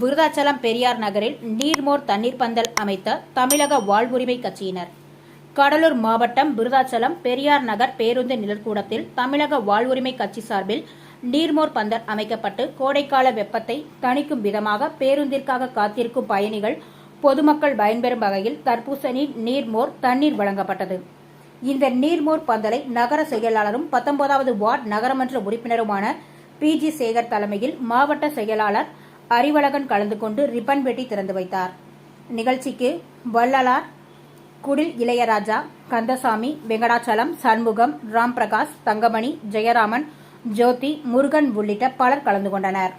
விருதாச்சலம் பெரியார் நகரில் நீர்மோர் தண்ணீர் பந்தல் அமைத்த தமிழக வாழ்வுரிமை கட்சியினர். கடலூர் மாவட்டம் விருதாச்சலம் பெரியார் நகர் பேருந்து நிழற்கூடத்தில் தமிழக வாழ்வுரிமை கட்சி சார்பில் நீர்மோர் பந்தல் அமைக்கப்பட்டு கோடைக்கால வெப்பத்தை தணிக்கும் விதமாக பேருந்திற்காக காத்திருக்கும் பயணிகள் பொதுமக்கள் பயன்பெறும் வகையில் தர்பூசணி நீர்மோர் தண்ணீர் வழங்கப்பட்டது. இந்த நீர்மோர் பந்தலை நகர செயலாளரும் பத்தொன்பதாவது வார்டு நகரமன்ற உறுப்பினருமான பி. ஜி. சேகர் தலைமையில் மாவட்ட செயலாளர் அறிவழகன் கலந்து கொண்டு ரிப்பன் வெட்டி திறந்து வைத்தார். நிகழ்ச்சிக்கு வள்ளலார் குடில் இளையராஜா கந்தசாமி வெங்கடாச்சலம் சண்முகம் ராம் பிரகாஷ் தங்கமணி ஜெயராமன் ஜோதி முருகன் உள்ளிட்ட பலர் கலந்து கொண்டனர்.